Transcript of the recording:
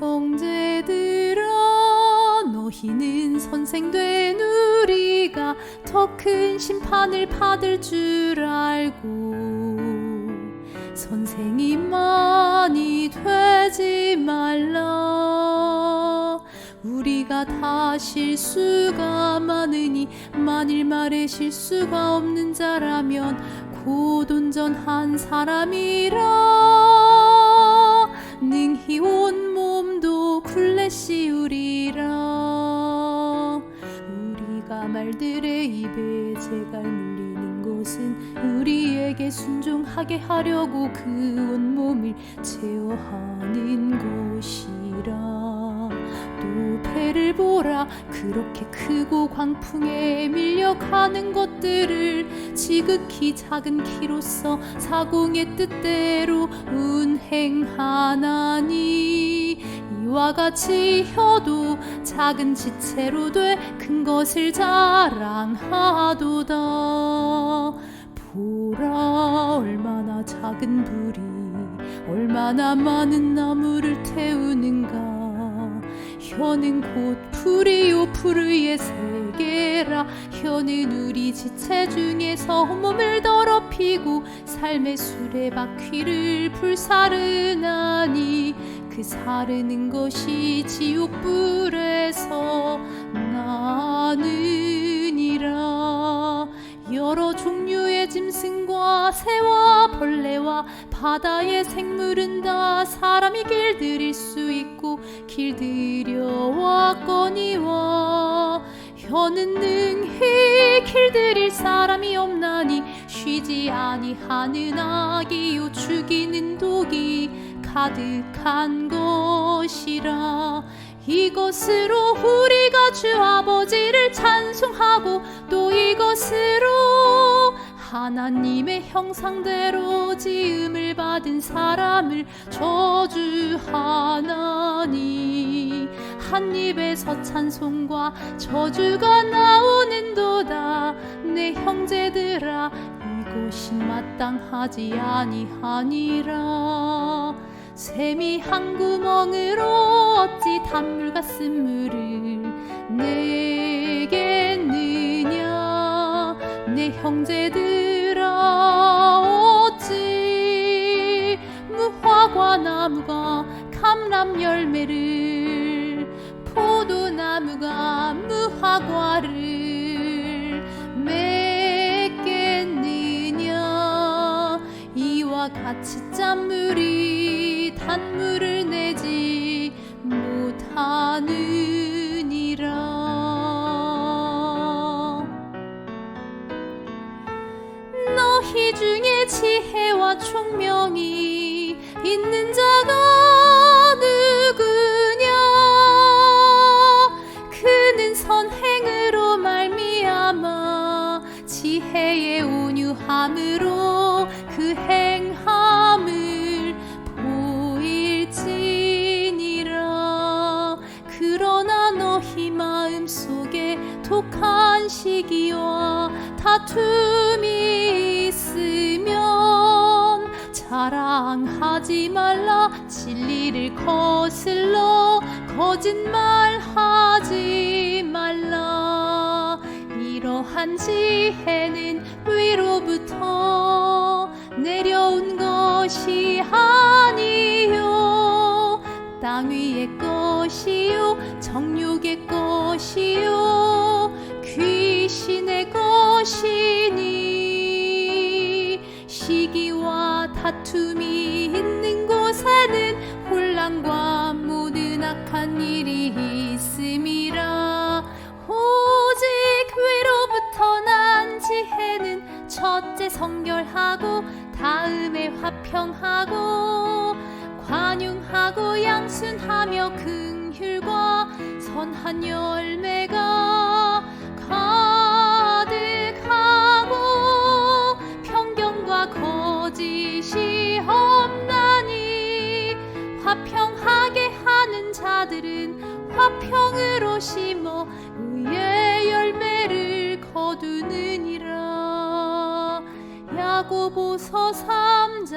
형제들아 너희는 선생 된 우리가 더 큰 심판을 받을 줄 알고 선생이 많이 되지 말라. 우리가 다 실수가 많으니 만일 말에 실수가 없는 자라면 곧 온전한 사람이라 말들의 입에 재갈 물리는 것은 우리에게 순종하게 하려고 그 온몸을 제어하는 것이라. 또 배를 보라 그렇게 크고 광풍에 밀려가는 것들을 지극히 작은 키로서 사공의 뜻대로 운행하나니 이와 같이 혀도 작은 지체로 돼 큰 것을 자랑하도다. 보라 얼마나 작은 불이 얼마나 많은 나무를 태우는가. 혀는 곧 풀이요 풀의 세계라. 혀는 우리 지체 중에서 몸을 더럽히고 삶의 수레바퀴를 불사르나니 그 사르는 것이 지옥불에서 나느니라. 여러 종류의 짐승과 새와 벌레와 바다의 생물은 다 사람이 길들일 수 있고 길들여왔거니와 혀는 능히 길들일 사람이 없나니 쉬지 아니하는 악이요 죽이는 독이 가득한 것이라 이것으로 우리가 주 아버지를 찬송하고 또 이것으로 하나님의 형상대로 지음을 받은 사람을 저주하나니 한 입에서 찬송과 저주가 나오는도다. 내 형제들아 이것이 마땅하지 아니하니라 샘이 한 구멍으로 어찌 단물 같은 물을 내겠느냐? 내 형제들아 어찌 무화과 나무가 감람 열매를 포도나무가 무화과를 같이 짠물이 단물을 내지 못하느니라. 너희 중에 지혜와 총명이 있는 자가 시기와 다툼이 있으면 자랑하지 말라. 진리를 거슬러 거짓말하지 말라. 이러한 지혜는 위로부터 내려온 것이 아니요. 땅 위의 것이요 정욕의 것이요 다툼이 있는 곳에는 혼란과 모든 악한 일이 있음이라. 오직 위로부터 난 지혜는 첫째 성결하고 다음에 화평하고 관용하고 양순하며 긍휼과 선한 열매가 자들은 화평으로 심어 의의 열매를 거두느니라. 야고보서 3장 말씀